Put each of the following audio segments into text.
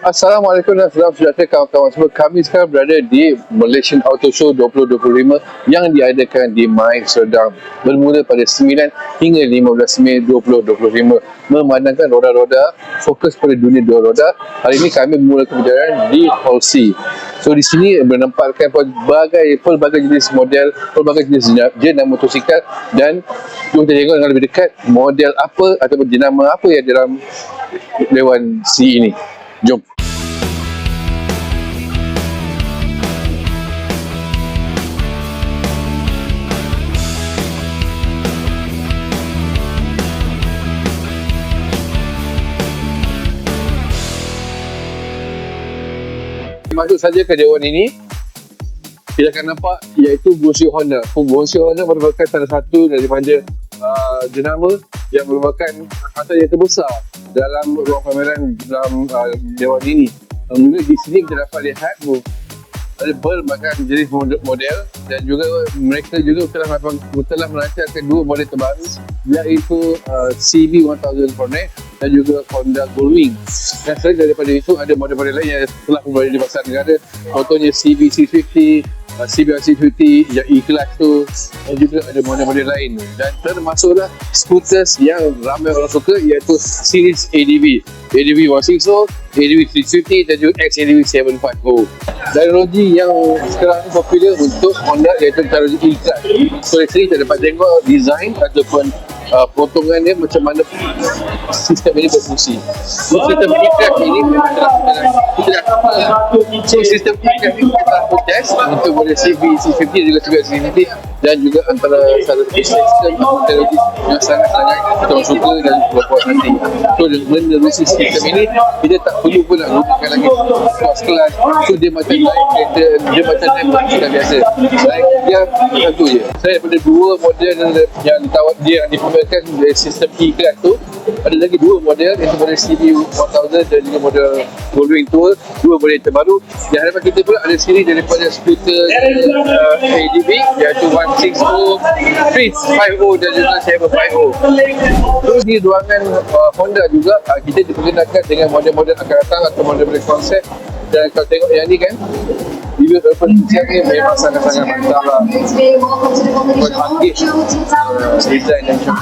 Assalamualaikum dan salam sejahtera kawan-kawan semua. Kami sekarang berada di Malaysian Auto Show 2025 yang diadakan di Mai Serdang bermula pada 9 hingga 15 Mei 2025 memandangkan roda-roda fokus pada dunia dua roda. Hari ini kami memulakan perjalanan di Hall C. So di sini menampakkan pelbagai pelbagai jenis model, pelbagai jenis jenama motosikal dan jom kita tengok dengan lebih dekat model apa ataupun jenama apa yang dalam Dewan C ini. Jom. Masuk saja ke Dewan ini kita akan nampak iaitu Bonsai Honda. Bonsai Honda merupakan salah satu daripada uh, jenama yang merupakan harta yang terbesar dalam ruang pameran dalam uh, Dewan ini. Mula di sini kita dapat lihat ada berbagai jenis model, dan juga mereka juga telah telah melancarkan dua model terbaru iaitu uh, CB1000 Connect dan juga Honda Goldwing. Dan selain daripada itu ada model-model lain yang telah berada di pasar negara contohnya CB650, uh, CB650 yang E-Class tu dan juga ada model-model lain. Dan termasuklah scooters yang ramai orang suka iaitu series ADV ADV 160, ADV 350 dan juga XADV 740 teknologi yang sekarang popular untuk Honda iaitu teknologi E-Class. So dari sini kita dapat tengok design ataupun uh, potongan dia macam mana sistem ini berfungsi. So, sistem e-craft ini so sistem ini kita test untuk model CV, C50 dan juga CV50 dan juga antara salah satu sistem teknologi yang sangat-sangat kita suka dan berpuas hati. So menerusi sistem ini kita tak perlu pun nak gunakan lagi first class. So dia macam naik kereta, dia macam naik kereta biasa. Naik dia satu je. Saya daripada dua model yang ditawar dia yang dipamerkan dari sistem E-Class tu ada lagi dua model iaitu model CB 1000 dan juga model Goldwing Tour. Dua model terbaru. Di hadapan kita pula ada siri daripada skuter uh, ADB iaitu 160 350 dan juga 750 terus di ruangan uh, Honda juga. Uh, kita diperkenalkan dengan model-model akan datang atau model-model konsep dan kalau tengok yang ni kan Bila open kitchen ni memang sangat-sangat mantap lah Buat bangkit uh, design dan macam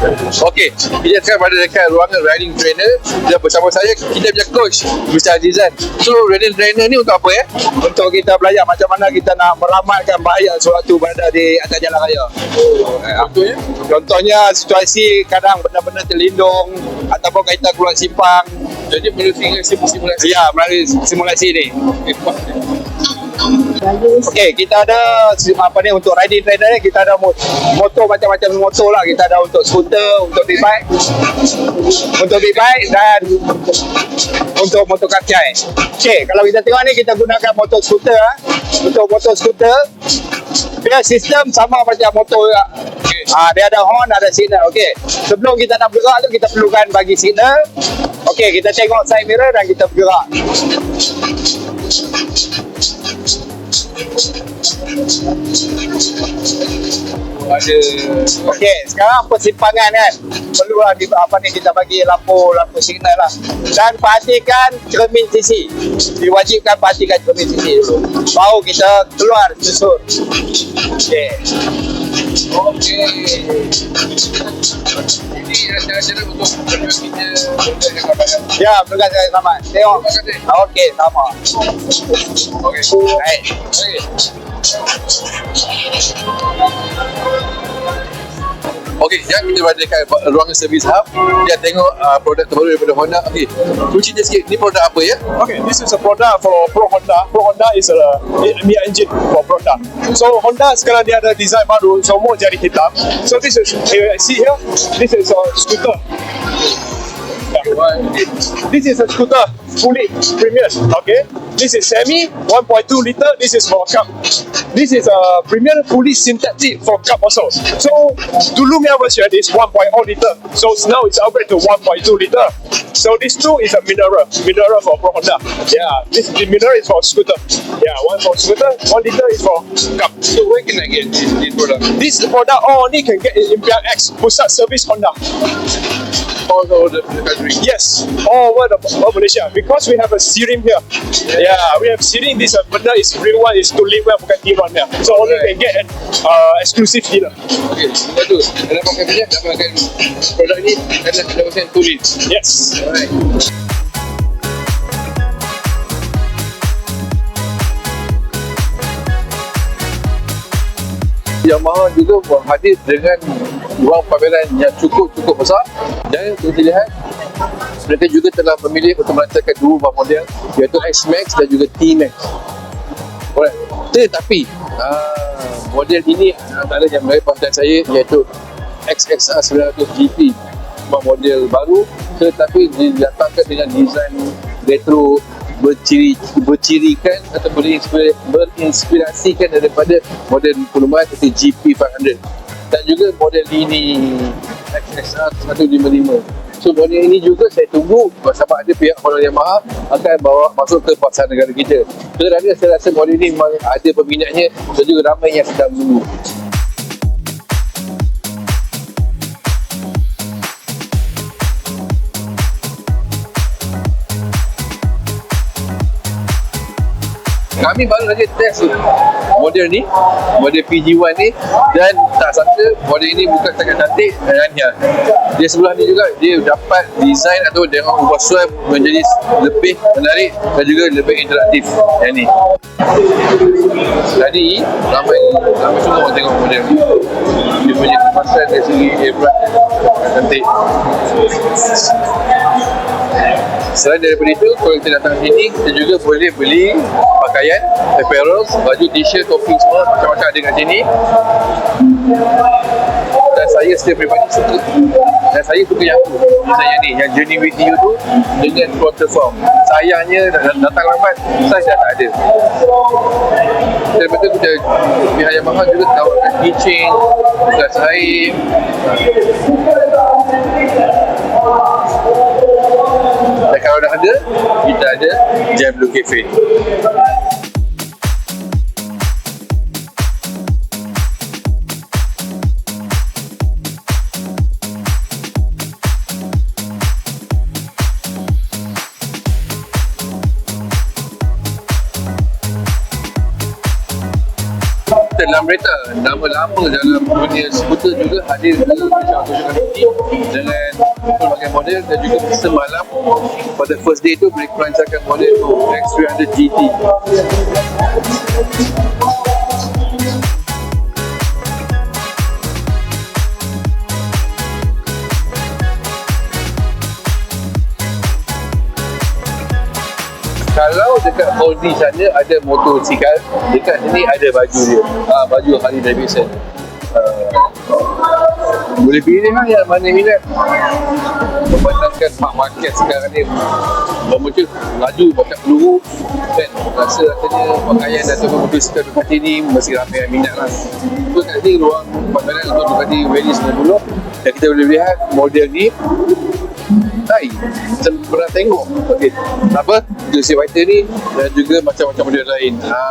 Okey, kita sekarang berada dekat ruangan riding trainer dan bersama saya kita punya coach Mr. Azizan. So riding trainer ni untuk apa ya? Untuk kita belajar macam mana kita nak meramalkan bahaya suatu berada di atas jalan raya. Contohnya? Contohnya situasi kadang benda-benda terlindung ataupun kita keluar simpang. Jadi perlu simulasi. Ya, melalui simulasi ni. Okey, kita ada apa ni untuk riding trainer ni kita ada mo- motor macam-macam motor lah. Kita ada untuk skuter, untuk big bike, untuk big bike dan untuk motor kaki. Okey, kalau kita tengok ni kita gunakan motor skuter ah. Untuk motor skuter dia sistem sama macam motor juga. Ah, dia ada horn, ada signal. Okey. Sebelum kita nak bergerak tu kita perlukan bagi signal. Okey, kita tengok side mirror dan kita bergerak. Ada Okey, sekarang persimpangan kan. Perlu lah di, apa ni kita bagi lampu lampu signal lah. Dan pastikan cermin sisi. Diwajibkan pastikan cermin sisi dulu. Baru kita keluar susur. Okey. Okey. Ini cara-cara untuk berdua kita dengan kawan Ya, terima kasih selamat. Tengok. Okey, sama. Okey. Baik. Okey. Okey, yang kita berada dekat ruangan servis hub, kita tengok uh, produk terbaru daripada Honda. Okey, tu cerita sikit, ni produk apa ya? Okay, this is a product for Pro Honda. Pro Honda is a Mia engine for product. So Honda sekarang dia ada design baru, semua jadi hitam. So this is, you see here, this is a scooter. This is a scooter, fully premium. Okay, this is semi 1.2 liter. This is for cup. This is a premium fully synthetic for cup also. So the Lumia version is 1.0 liter. So now it's upgrade to 1.2 liter. So this two is a mineral, mineral for Honda. Yeah, this the mineral is for scooter. Yeah, one for scooter, one liter is for cup. So where can I get this, this product? This product only can get in Impian X Pusat Service Honda. All over the, country. Yes, all over the all Malaysia because we have a serum here. Yeah, we have serum. This uh, benda is real one is to live well bukan T1 ya. So only can get an uh, exclusive. Okey, sebab tu anda pakai minyak dapatkan produk ni anda dapatkan tulis. Yes. Alright. Yamaha juga hadir dengan ruang pameran yang cukup-cukup besar. Dan untuk dilihat mereka juga telah memilih untuk melancarkan dua buah model iaitu X-Max dan juga T-Max. Alright. Tetapi uh, model ini antara yang menarik perhatian saya iaitu XXR 900 GT sebuah model baru tetapi didatangkan dengan desain retro berciri bercirikan atau berinspirasi, berinspirasikan daripada model perumahan seperti GP500 dan juga model ini XXR 155 So model ini juga saya tunggu sama ada pihak Honda Yamaha akan bawa masuk ke pasar negara kita. Kerana saya rasa model ini memang ada peminatnya dan juga ramai yang sedang menunggu. Kami baru saja test model ni, model PG1 ni dan tak sangka model ini bukan sangat cantik dan hanya dia sebelah ni juga dia dapat design atau dengan ubah suai menjadi lebih menarik dan juga lebih interaktif yang ni. Tadi ramai ramai semua orang tengok model ni. Dia punya kemasan dari segi airbrush cantik. Selain daripada itu, kalau kita datang sini, kita juga boleh beli pakaian, apparel, baju, t-shirt, topi semua macam-macam ada kat sini. Dan saya setiap peribadi suka. Dan saya suka yang tu. Yang ni yang journey with you tu dengan quarter form. Sayangnya dat- datang lambat saiz dah tak ada. Daripada tu kita pihak Yamaha juga tawarkan keychain tugas air dan kalau dah ada kita ada Jam Blue Cafe dalam kereta. Nama lama dalam dunia skuter juga hadir ke Malaysia dengan pelbagai model dan juga semalam pada first day tu mereka melancarkan model tu X300 GT dekat Audi sana ada motosikal, dekat sini ada baju dia. Ah, baju Harley Davidson. Uh, boleh pilih lah yang mana minat. Memandangkan mak market sekarang ni memuncul laju macam peluru kan rasa rasanya pakaian atau motosikal Ducati ni masih ramai yang minat lah. So kat sini ruang pameran untuk Ducati Valley 90 dan kita boleh lihat model ni Tai Macam pernah tengok. Okay. Apa Jersey Fighter ni Dan juga macam-macam model lain. Ha.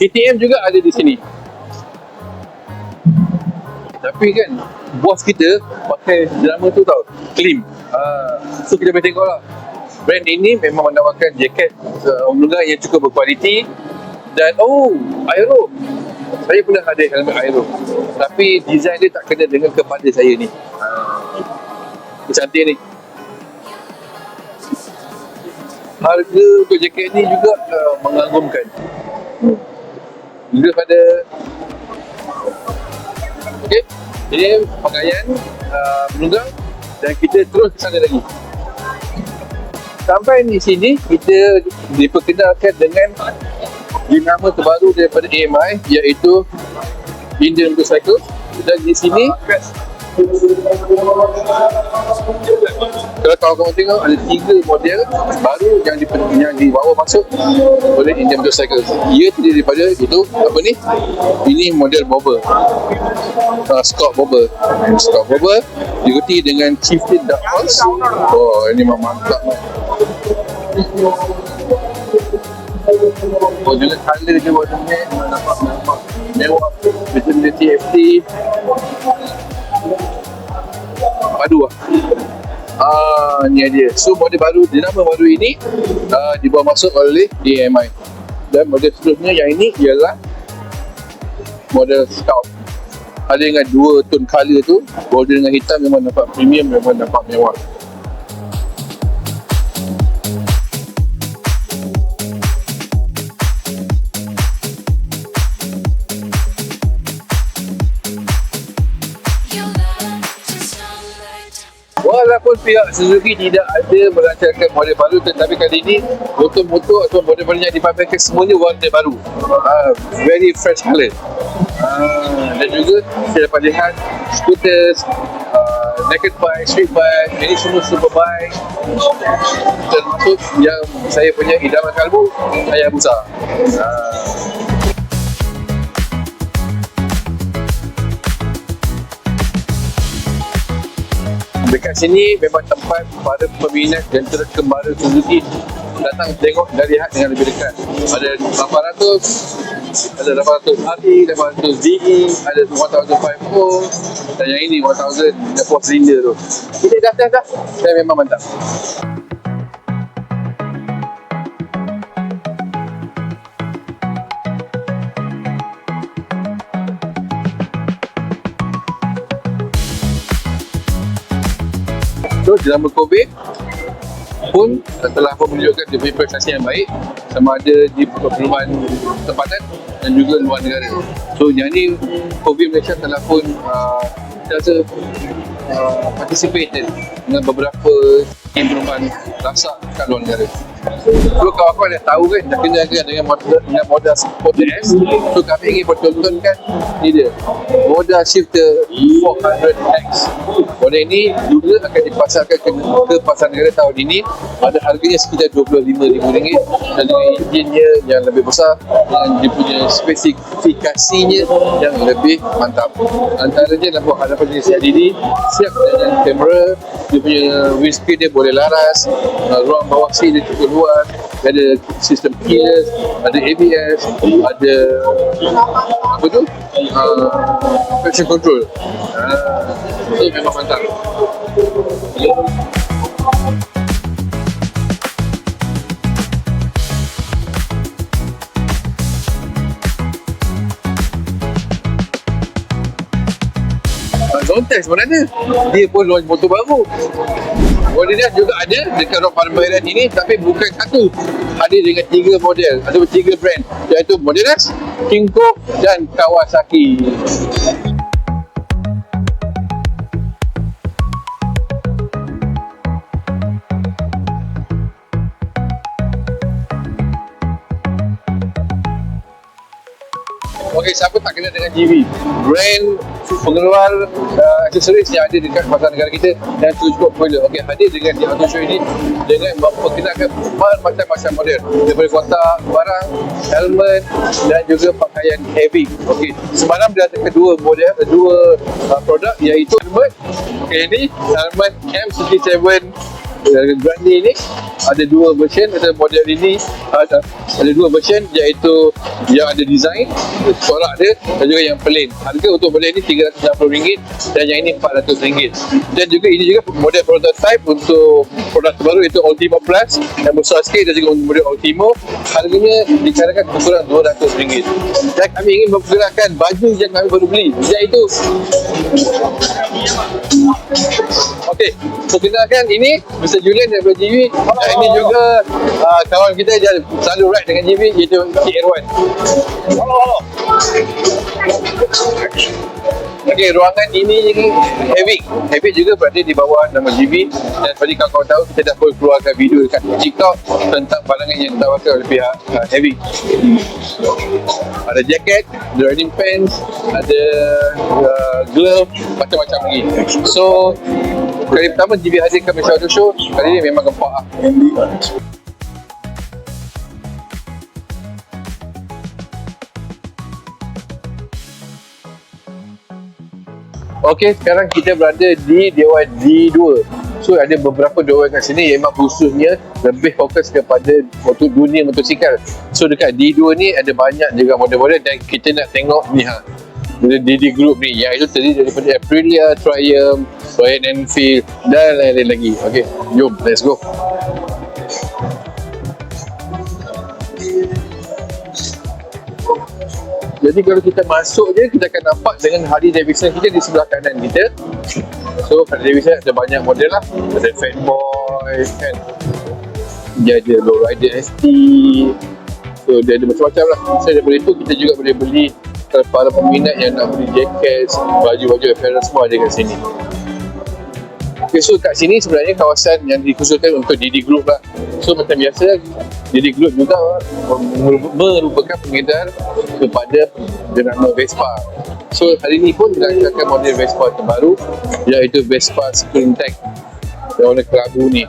KTM juga ada di sini. Tapi kan Bos kita Pakai drama tu tau. Klim. Ha. So kita boleh tengok lah. Brand ini memang menawarkan jaket uh, yang cukup berkualiti. Dan oh Aero Saya pernah ada helmet Aero Tapi design dia tak kena dengan kepada saya ni. Ha. Cantik ni harga untuk jaket ni juga uh, mengagumkan. Juga pada Okey, ini pakaian uh, menunggang dan kita terus ke sana lagi. Sampai di sini kita diperkenalkan dengan dinama terbaru daripada AMI iaitu Indian Motorcycle dan di sini Kalau kawan-kawan tengok ada tiga model baru yang, di, yang dibawa masuk oleh Indian Motorcycle. Ia terdiri daripada itu apa ni? Ini model bobber. Uh, Scott bobber. Scott bobber diikuti dengan Chieftain Dark Horse. Oh, ini memang mantap. Oh, juga colour dia warnanya nampak nampak mewah. Macam dia TFT. Padu lah. Ah, ni dia. So model baru, dinamo baru ini uh, dibawa masuk oleh DMI. Dan model seterusnya yang ini ialah model Scout. Ada dengan dua tone colour tu, golden dengan hitam memang nampak premium, memang nampak mewah. Pihak Suzuki tidak ada melancarkan model baru tetapi kali ini motor-motor atau model-model yang dipamerkan semuanya warna baru. Uh, very fresh colour. Uh, dan juga saya dapat lihat scooters, uh, naked bike, street bike, ini semua super bike termasuk yang saya punya idaman kalbu, Hayabusa. Uh, Dekat sini memang tempat para peminat jentera kembara Suzuki datang tengok dan lihat dengan lebih dekat. Ada 800, ada 800 RE, 800 DE, ada 1054 dan yang ini 1000 yang 4 cylinder tu. Kita dah dah dah. Dan memang mantap. Dalam COVID pun telah pun menunjukkan dia prestasi yang baik sama ada di perumahan tempatan dan juga luar negara. So, yang ni COVID Malaysia telah pun uh, saya rasa uh, participated dengan beberapa tim perumahan rasak kat luar negara. So kawan-kawan dah tahu kan dah kena kan dengan model dengan Sporter S. So kami ingin pertontonkan ni dia. Model Shifter 400X. Model ini juga akan dipasarkan ke, ke pasar negara tahun ini. Ada harganya sekitar RM25,000 dan dengan enjinnya yang lebih besar dan dia punya spesifikasinya yang lebih mantap. Antaranya lampu hadapan jenis LED siap dengan kamera dia punya windscreen dia boleh laras uh, ruang bawah seat dia cukup luas ada sistem keyless ada ABS ada apa tu? Uh, traction control. Uh, itu memang mantap Pun ada. Dia pun launch motor baru. Dia juga ada dekat Rock Parmeran ini tapi bukan satu. Ada dengan tiga model atau tiga brand iaitu Modelas, Kinko dan Kawasaki. Okey, siapa tak kenal dengan GV? Brand pengeluar uh, aksesoris yang ada dekat pasar negara kita yang cukup popular. Okey, hadir dengan di auto show ini dengan memperkenalkan macam-macam model. Daripada kotak, barang, helmet dan juga pakaian heavy. Okey, semalam dia ada kedua model, dua uh, produk iaitu helmet. Okey, ini helmet M67 Grande ni ada dua version ada model ini ada, ada dua version iaitu yang ada design corak dia dan juga yang plain. Harga untuk model ini RM360 dan yang ini RM400 dan juga ini juga model prototype untuk produk terbaru iaitu Ultimo Plus yang besar sikit dan juga model Ultimo. Harganya dicarakan kurang RM200 dan kami ingin memperkenalkan baju yang kami baru beli iaitu Okey, perkenalkan ini Mr. Julian daripada GV dan ini juga uh, kawan kita dia selalu ride dengan GV iaitu Cik Erwan. Okey, ruangan ini heavy. Heavy juga berada di bawah nama GV dan seperti kawan-kawan tahu kita dah keluarkan video dekat TikTok tentang barangan yang ditawarkan oleh pihak uh, heavy. Ada jaket, riding pants, ada uh, glove, macam-macam lagi. So, kali pertama GB hadirkan Malaysia Auto Show kali ni memang gempak lah Okey, sekarang kita berada di Dewan D2. So ada beberapa dewan kat sini yang memang khususnya lebih fokus kepada motor dunia motosikal. So dekat D2 ni ada banyak juga model-model dan kita nak tengok ni ha. Dia DD Group ni yang itu terdiri daripada Aprilia, Triumph, Royal Enfield dan lain-lain lagi. Okey, jom let's go. Jadi kalau kita masuk je kita akan nampak dengan Harley Davidson kita di sebelah kanan kita. So Harley Davidson ada banyak model lah. Ada Fatboy kan. Dia ada Lowrider ST. So dia ada macam-macam lah. So daripada itu kita juga boleh beli kalau para peminat yang nak beli jacket, baju-baju apparel semua ada kat sini. Okay, so kat sini sebenarnya kawasan yang dikhususkan untuk DD Group lah. So macam biasa, DD Group juga merup- merupakan pengedar kepada jenama Vespa. So hari ni pun kita akan model Vespa terbaru iaitu Vespa Spring Tech yang warna kelabu ni.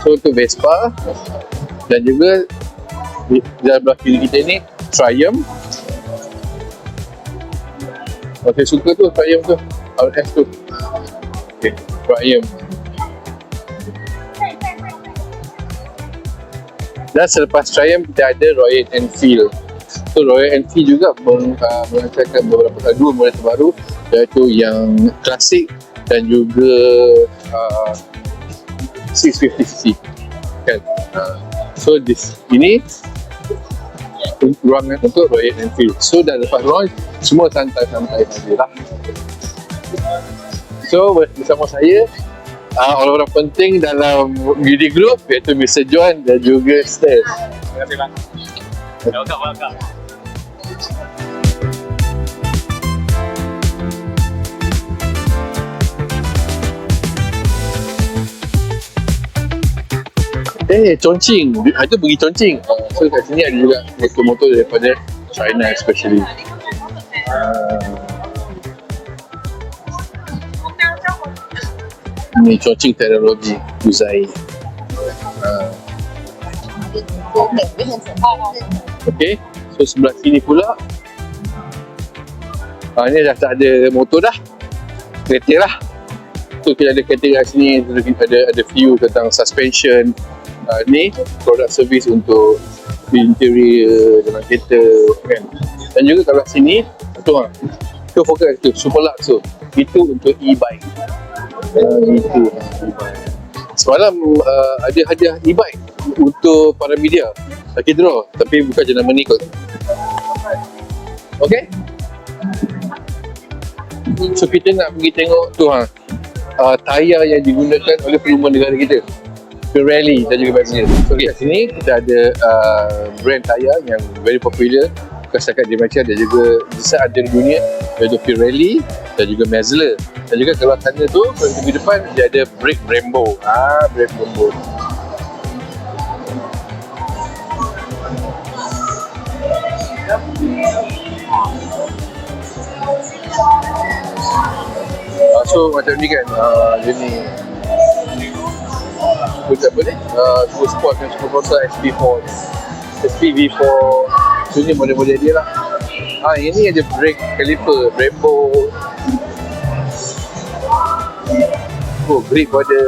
So untuk Vespa dan juga di sebelah kiri kita ni Triumph. Okay, suka tu Triumph tu. RS tu. Okay, Triumph. Dan selepas Triumph kita ada Royal Enfield. So Royal Enfield juga uh, melancarkan beberapa dua model terbaru iaitu yang klasik dan juga uh, 650cc. Kan? Uh, so this ini ruangan untuk Royal Enfield. So dah lepas launch semua santai-santai saja lah. So bersama saya uh, orang-orang penting dalam beauty group iaitu Mr. John dan juga Steph. Terima kasih bang. Welcome, welcome. Eh, Chongqing. Ah, Itu pergi Chongqing. So kat sini ada juga motor-motor daripada China especially. Ah. Ni Chongqing teknologi Uzai. Ah. Okay, so sebelah sini pula Ah, ni dah tak ada motor dah. Kereta lah. So kita ada kereta kat sini, ada ada view tentang suspension. Uh, ni produk servis untuk interior dalam kereta kan. Dan juga kalau sini tu ha. Tu fokus tu super lux tu. Itu untuk e-bike. Itu. Semalam uh, ada hadiah e-bike untuk para media. Lagi draw tapi bukan jenama ni kot. Okay? So kita nak pergi tengok tu ha uh, tayar yang digunakan oleh perumahan negara kita Pirelli dan juga Bentley. So kat sini kita ada uh, brand tayar yang very popular bukan setakat di Malaysia dan juga di ada di dunia. Iaitu Pirelli dan juga Mezler dan juga kalau sana tu kalau di depan dia ada brake Brembo. Ah brake Brembo. Ah, so macam ni kan uh, dia ni. Macam apa ni uh, Super Sport dan Super Corsa SP4 SPV4 Ni model-model dia lah. Ah, yang ni ada brake caliper Brembo. Oh, grip ada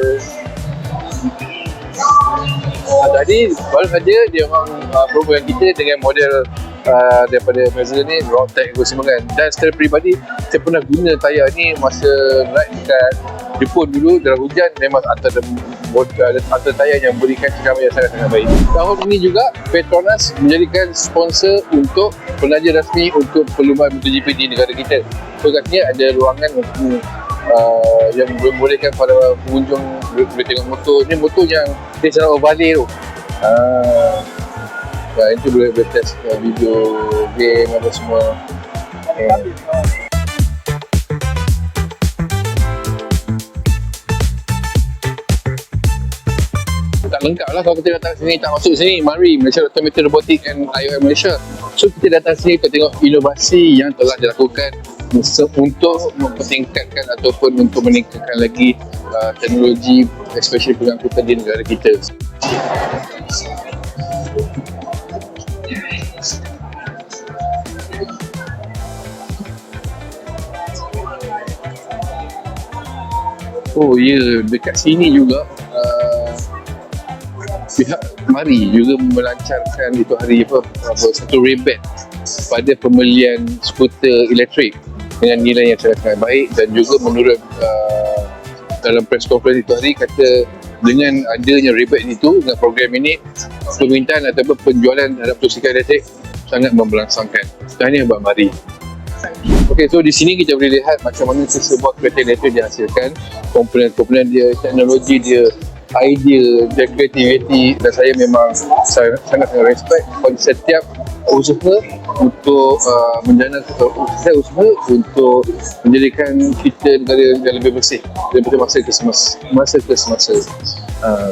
Ah, tadi baru saja dia orang uh, promo kita dengan model uh, daripada Mazda ni Rotek Gosimbangan dan secara peribadi saya pernah guna tayar ni masa ride dekat Jepun dulu dalam hujan memang antara model antara tayar yang berikan cekaman yang sangat-sangat baik. Tahun ini juga Petronas menjadikan sponsor untuk penaja rasmi untuk perlumbaan MotoGP di negara kita. So kat sini ada ruangan untuk uh, yang membolehkan para pengunjung boleh, tengok motor. Ni motor yang dia senang overlay tu. Uh, itu boleh, boleh test uh, video game apa semua. Uh. Lengkap lah kalau kita datang sini tak masuk sini mari Malaysia Automated Robotic and IOM Malaysia so kita datang sini untuk tengok inovasi yang telah dilakukan untuk mempertingkatkan ataupun untuk meningkatkan lagi uh, teknologi especially pengangkutan di negara kita. Oh ya, yeah. dekat sini juga pihak Mari juga melancarkan itu hari apa, apa satu rebate pada pembelian skuter elektrik dengan nilai yang sangat baik dan juga menurut uh, dalam press conference itu hari kata dengan adanya rebate itu dengan program ini permintaan ataupun penjualan terhadap motosikal elektrik sangat membelangsangkan. Tahniah Abang Mari. Okey, so di sini kita boleh lihat macam mana sebuah kereta elektrik dihasilkan, komponen-komponen dia, teknologi dia, idea dan kreativiti dan saya memang sangat sangat respect kepada setiap usaha untuk uh, menjana setiap usaha untuk menjadikan kita negara yang lebih bersih daripada masa ke semasa masa ke semasa uh,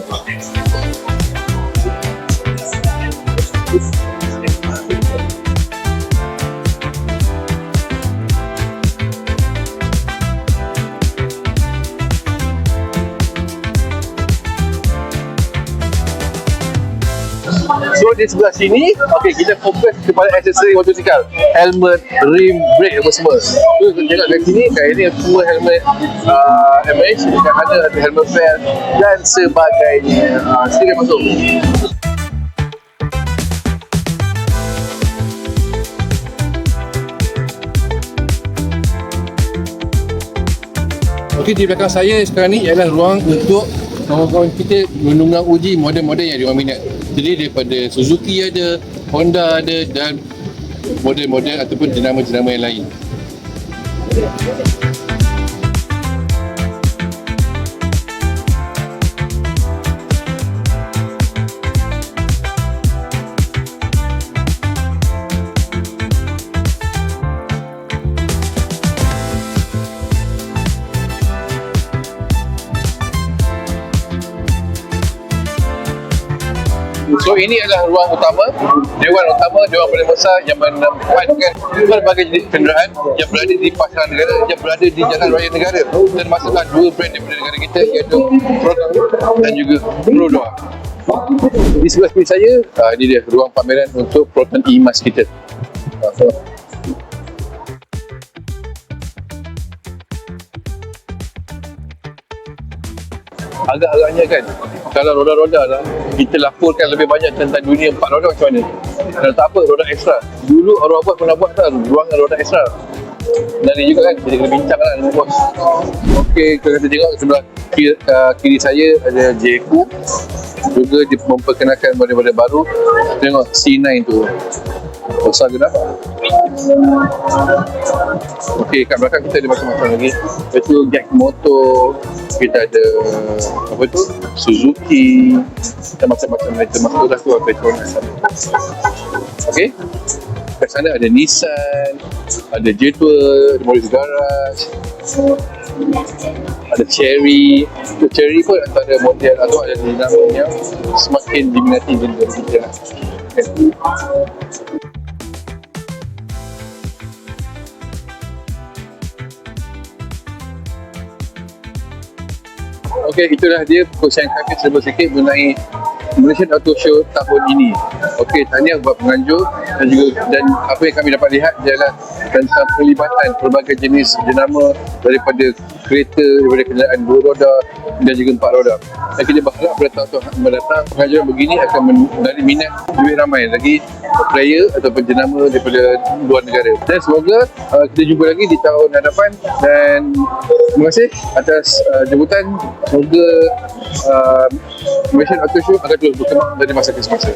So di sebelah sini, okey kita fokus kepada aksesori motosikal. Helmet, rim, brake apa semua. Kita tengok kat sini, kat ini semua helmet uh, MH, dekat sana ada helmet fair dan sebagainya. Uh, silakan masuk. Okey di belakang saya sekarang ni ialah ruang untuk kawan-kawan kita menunggang uji model-model yang diorang minat. Jadi daripada Suzuki ada, Honda ada dan model-model ataupun jenama-jenama yang lain. So ini adalah ruang utama, dewan utama, dewan paling besar yang menempatkan berbagai jenis kenderaan yang berada di pasaran negara, yang berada di jalan raya negara dan dua brand daripada negara kita iaitu Proton dan juga Prodoa. Di sebelah kiri saya, uh, ini dia ruang pameran untuk Proton eMas kita. So, agak-agaknya kan kalau roda-roda lah kita laporkan lebih banyak tentang dunia empat roda macam mana. Kalau tak apa roda ekstra. Dulu orang apa pernah buat kan? Ruangan roda ekstra. Dan juga kan kita kena bincang lah dengan bos. Ok kalau kita tengok sebelah kiri, uh, kiri saya ada JQ juga dia memperkenalkan model-model baru. Tengok C9 tu besar ke tak Okey, kat belakang kita ada macam-macam lagi. Itu Gag Moto, kita ada apa tu? Suzuki dan macam-macam lain termasuk dah tu Petronas sana. Okey. Kat sana ada Nissan, ada J2, ada Morris Garage, ada Cherry. Tu Cherry pun antara model atau ada dinamo yang semakin diminati di negara kita. Okay. Okey, itulah dia perkongsian kami serba sikit mengenai Malaysian Auto Show tahun ini. Okey, tahniah buat penganjur dan juga dan apa yang kami dapat lihat adalah tentang pelibatan pelbagai jenis jenama daripada kereta, daripada kenderaan dua roda dan juga empat roda. Dan kita berharap pada tahun-tahun mendatang penganjuran begini akan menarik minat lebih ramai lagi player ataupun jenama daripada luar negara. Dan semoga uh, kita jumpa lagi di tahun hadapan dan terima kasih atas uh, jemputan. Semoga uh, Malaysian Auto Show akan terus berkembang dari masa ke semasa.